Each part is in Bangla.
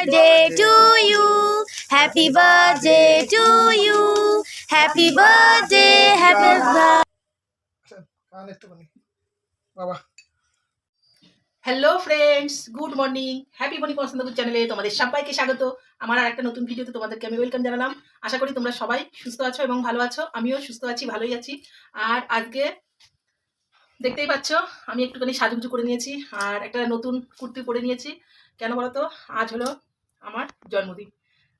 birthday to you. Happy birthday to you. Happy birthday, happy birthday. বাবা hello friends good morning happy morning Pachhandapur চ্যানেলে তোমাদের সবাইকে স্বাগত। আমার আর একটা নতুন ভিডিওতে তোমাদেরকে আমি ওয়েলকাম জানালাম। আশা করি তোমরা সবাই সুস্থ আছো এবং ভালো আছো। আমিও সুস্থ আছি ভালোই আছি। আর আজকে দেখতেই পাচ্ছ আমি একটুখানি সাজুগুজু করে নিয়েছি। আর একটা নতুন কুর্তি পরে নিয়েছি। কেন বলো তো? আজ হলো আমার জন্মদিন।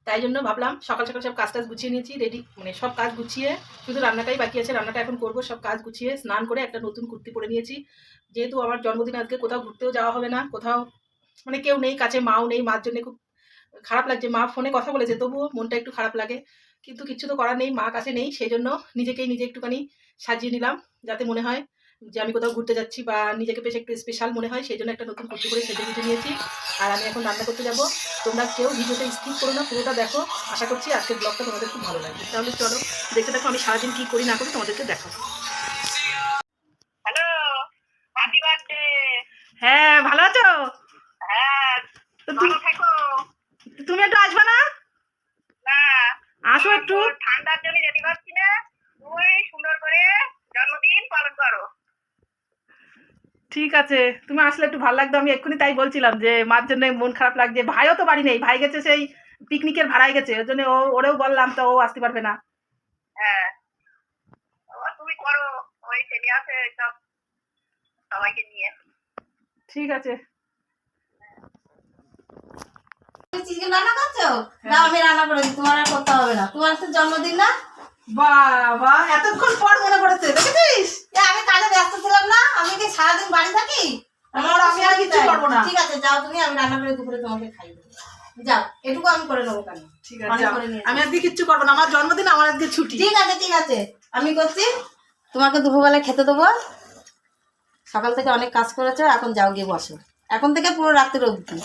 তাই জন্য ভাবলাম সকাল সকাল সব কাজ টাজ গুছিয়ে নিয়েছি রেডি মানে সব কাজ গুছিয়ে, শুধু রান্নাটাই বাকি আছে, রান্নাটা এখন করব, সব কাজ গুছিয়ে স্নান করে একটা নতুন কুর্তি পরে নিয়েছি। যেহেতু আমার জন্মদিন আজকে কোথাও ঘুরতেও যাওয়া হবে না, কোথাও মানে কেউ নেই, কাছে মাও নেই, মার জন্য খুব খারাপ লাগছে, মা ফোনে কথা বলেছে, তবুও মনটা একটু খারাপ লাগে। কিন্তু কিছু তো করার নেই, মা কাছে নেই, সেই জন্য নিজেকেই নিজে একটুখানি সাজিয়ে নিলাম, যাতে মনে হয় যে আমি কোথাও ঘুরতে যাচ্ছি বা নিজেকে বেশ একটু স্পেশাল মনে হয় সেই জন্য একটা নতুন কুর্তি করে সেজে গুজে নিয়েছি। আর আমি এখন রান্না করতে যাব। তোমরা কেউ ভিডিওটা স্কিপ করো না পুরোটা দেখো। আশা করছি আজকের ব্লগটা তোমাদের খুব ভালো লাগবে। তাহলে চলো দেখতে দেখো আমি সারাদিন কী করি না করি তোমাদেরকে দেখো হ্যাঁ ভালো আছো? হ্যাঁ তো ভালো তুমি- থেকো তুমি একটু আসবে না না আসো একটু তোর ঠান্ডার জন্য যেতে পারছি না তুই সুন্দর করে জন্মদিন পালন করো ঠিক আছে। তুমি আসলে একটু ভালো লাগতো আমি এক্ষুনি তাই বলছিলাম যে মার জন্য মন খারাপ লাগছে। ভাইও তো বাড়ি নেই ভাই গেছে সেই পিকনিকের ভাড়ায় গেছে ওর জন্য ও ওরেও বললাম তো ও আসতে পারবে না। হ্যাঁ। তুমি করো ওই ছেলে আছে সব সবাইকে নিয়ে। ঠিক আছে। চিকেন রান্না করছ? দাও আমি রান্না করে দিই তোমার আর করতে হবে না। তোমার আজকে জন্মদিন না? বাবা এতক্ষণ পর মনে পড়েছে দেখেছিস? আমি কাজে ব্যস্ত ছিলাম না আমি কি সারাদিন বাড়ি থাকি? আমার আমি আর করব না। ঠিক আছে যাও তুমি আমি রান্না করে দুপুরে তোমাকে যাও এটুকু আমি করে নেব কেন ঠিক অনেক আছে আমি আজকে কিচ্ছু করব না আমার জন্মদিন আমার আজকে ছুটি। ঠিক আছে ঠিক আছে। আমি করছি তোমাকে দুপুরবেলা খেতে দেবো। সকাল থেকে অনেক কাজ করেছ এখন যাও গিয়ে বসো। এখন থেকে পুরো রাত্রির অবধি।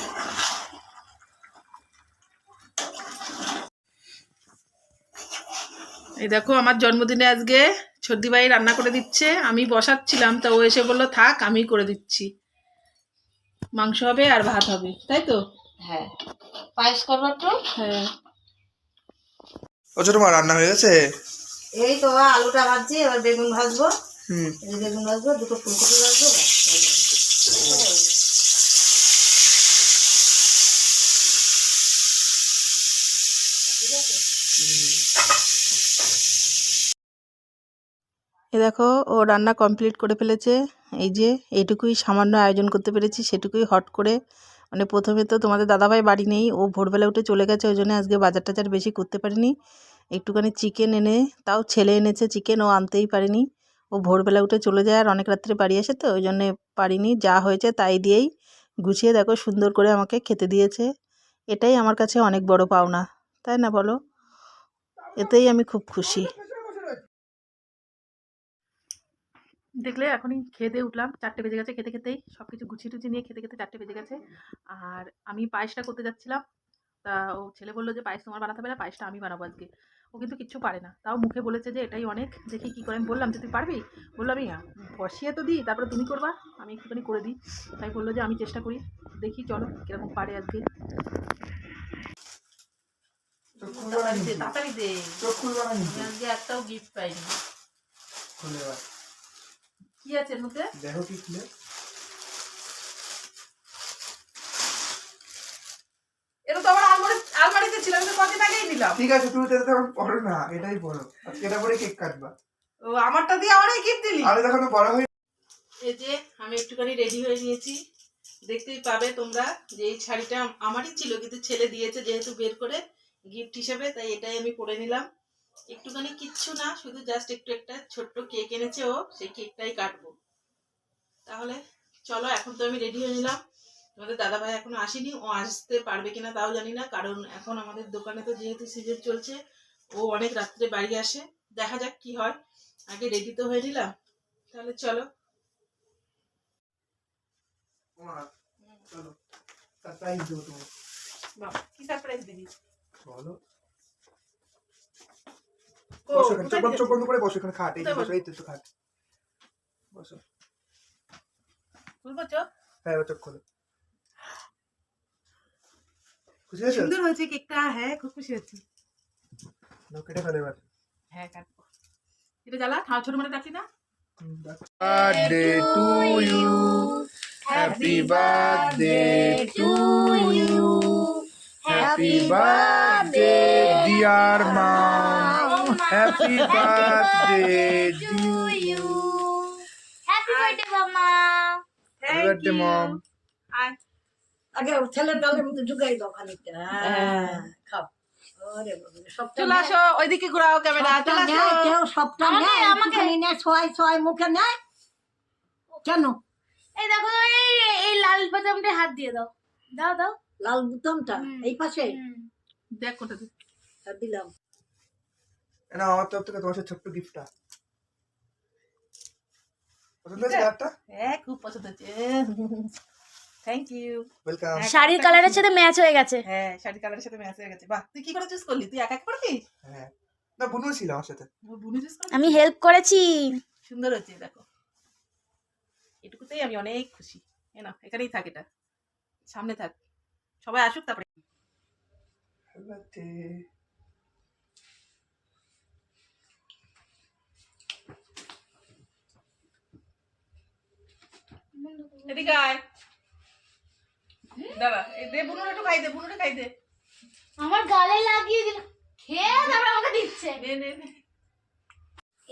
এই দেখো আমার জন্মদিনে আজকে সর্দি ভাই রান্না করে দিচ্ছে। আমি বসাচ্ছিলাম তা ও এসে বলল থাক আমি করে দিচ্ছি। মাংস হবে আর ভাত হবে তাই তো? হ্যাঁ। পায়েস করব একটু? হ্যাঁ। ও ছোট মা রান্না হয়ে গেছে? এই তো আলুটা ভাজছি এবার বেগুন ভাজবো। হুম। এই বেগুন ভাজবো দুটো ফুলকপি ভাজবো হয়ে গেল। এ দেখো, ও রান্না কমপ্লিট করে ফেলেছে। এই যে, এইটুকুই সামান্য আয়োজন করতে পেরেছি, সেটুকুই হট করে। মানে প্রথমে তো তোমাদের দাদাভাই বাড়ি নেই, ও ভোরবেলা উঠে চলে গেছে, ওই জন্য আজকে বাজার টাজার বেশি করতে পারিনি। একটুখানি চিকেন এনে, তাও ছেলে এনেছে চিকেন ও আনতেই পারিনি। ও ভোরবেলা উঠে চলে যায়, আর অনেক রাত্রে বাড়ি আসে তো, ওই জন্যে পারিনি, যা হয়েছে তাই দিয়েই। গুছিয়ে দেখো, সুন্দর করে আমাকে খেতে দিয়েছে। এটাই আমার কাছে অনেক বড় পাওনা, তাই না বলো? এতেই আমি খুব খুশি। দেখলে এখনই দিয়ে উঠলাম চারটে বেজে গেছে খেতে খেতেই সব কিছু গুছিয়ে টুছিয়ে নিয়ে খেতে খেতে চারটে বেজে গেছে। আর আমি পায়েসটা করতে যাচ্ছিলাম তা ও ছেলে বলল যে পায়েস তোমার বানাতে না পায়েসটা আমি বানাবো আজকে। ও কিন্তু কিচ্ছু পারে না। তাও মুখে বলেছে যে এটাই অনেক দেখি কী করে। আমি বললাম যে তুই পারবি? বলল আমি আহ, বসিয়ে তো দিই তারপরে তুমি করবা আমি একটুখানি করে দিই। তাই বলল যে আমি চেষ্টা করি দেখি চলো কীরকম পারে আজকে। তাড়াতাড়ি দে, তাড়াতাড়ি দে। চোখ খুলবা না আজকে একটাও গিফট পাইনি। খুলে কি আছে মধ্যে? দেখো কি খুলে। এটা তো আমার আলমারি আলমারিতে ছিল আমি তো কদিন আগেই নিলাম। ঠিক আছে তুমি তো এখন পড়ো না এটাই পড়ো আজকে এটা পরে কেক কাটবা। ও আমারটা দিয়ে আমারই গিফট দিলি? বড় হয়ে এই যে আমি একটুখানি রেডি হয়ে নিয়েছি। দেখতেই পাবে তোমরা যে এই শাড়িটা আমারই ছিল কিন্তু ছেলে দিয়েছে যেহেতু বের করে। গিফট হিসেবে তাই এটাই আমি করে নিলাম। একটুখানি কিচ্ছু না শুধু জাস্ট একটু একটা ছোট্ট কেক এনেছে ও সেই কেকটাই কাটবো। তাহলে চলো এখন তো আমি রেডি হয়ে নিলাম। আমাদের দাদা ভাই এখনও আসেনি ও আসতে পারবে কিনা তাও জানি না কারণ এখন আমাদের দোকানে তো যেহেতু সিজন চলছে ও অনেক রাত্রে বাড়ি আসে। দেখা যাক কি হয়। আগে রেডি তো হয়ে নিলাম। তাহলে চলো। কি সারপ্রাইজ দিবি? বলো। বসো চোখ বন্ধ- চোখ বন্ধ করে বসো এখানে খাট এই বসো এই তো তো খাট। বসো। খুলবো চোখ হ্যাঁ চোখ খোলো। খুশি হয়েছো? সুন্দর হয়েছে কেকটা হ্যাঁ খুব খুশি হচ্ছি নাও, কেটে ফেলে এবার। হ্যাঁ কাটবো। এটা জ্বালা খাওয়া ছোট মানে ডাকলি না birthday to you happy birthday to you happy birthday dear mom happy birthday to you happy birthday মামা হ্যাপি বার্থডে মম আগে ছেলের ডালের মধ্যে ঢুকাই দাও খানিকটা। হ্যাঁ। খাও। চলে আসো ওইদিকে ঘুরাও ক্যামেরা চলে নেয়, আসো। কেউ সবটা আমাকে- নেয় আমাকে- একটুখানি ছয় ছয় মুখে নেয়। কেন? এই দেখো এই এই লাল বাদামটা হাত দিয়ে দাও। দাও দাও। লাল বুতামটা এই পাশে? দেখ। আর দিলাম। না আমার তরফ থেকে তোমার সাথে ছোট্ট গিফটটা পছন্দ হয়েছে কার্ডটা হ্যাঁ খুব পছন্দ হচ্ছে থ্যাংক ইউ ওয়েলকাম শাড়ির কালারের সাথে ম্যাচ হয়ে গেছে। হ্যাঁ শাড়ি কালারের সাথে ম্যাচ হয়ে গেছে। বাহ তুই কি করে চুজ করলি? তুই একা একা করেছিস হ্যাঁ। না বুনু ছিল আমার সাথে। বুনি চুজ করলি? আমি হেল্প করেছি। সুন্দর হচ্ছে দেখো। এটুকুতেই আমি অনেক খুশি। না এখানেই থাক এটা। সামনে থাক। সবাই আসুক তারপরে হ্যাপি বার্থডে এদিকে আয়। দাঁড়া দে বুনুর একটু খাই দে বুনুরে খাই দে। আমার গালে লাগিয়ে দিল। খেয়ে তারপর আমাকে দিচ্ছে। নে নে নে।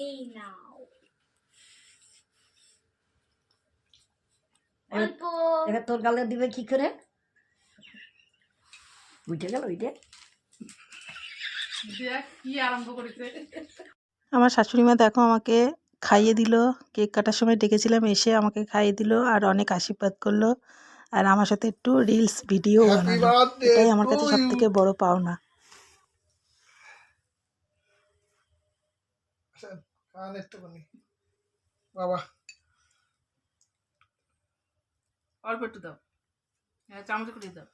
এই নাও। অল্প। এবার তোর গালে দিবে কি করে? বুঝে গেল ওইটা দেখ কি আরম্ভ করেছে। আমার শাশুড়ি মা দেখো আমাকে খাইয়ে দিল কেক কাটার সময় ডেকেছিলাম এসে আমাকে খাইয়ে দিল আর অনেক আশীর্বাদ করল। আর আমার সাথে একটু রিলস ভিডিও বানালো। এটাই আমার কাছে সব থেকে বড় পাওনা। বাবা। অল্প একটু দাও। হ্যাঁ চামচ করে দাও।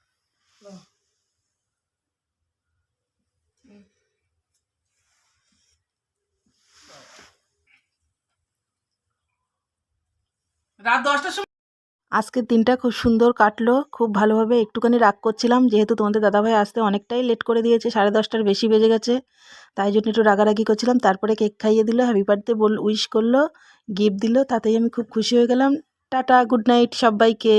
রাত দশটার সময় আজকের দিনটা খুব সুন্দর কাটলো। খুব ভালোভাবে একটুখানি রাগ করছিলাম, যেহেতু তোমাদের দাদাভাই আসতে অনেকটাই লেট করে দিয়েছে, সাড়ে দশটার বেশি বেজে গেছে। তাই জন্য একটু রাগারাগি করছিলাম, তারপরে কেক খাইয়ে দিল হ্যাপি বার্থডে বল উইশ করল গিফট দিল, তাতেই আমি খুব খুশি হয়ে গেলাম। টাটা গুড নাইট সবাইকে।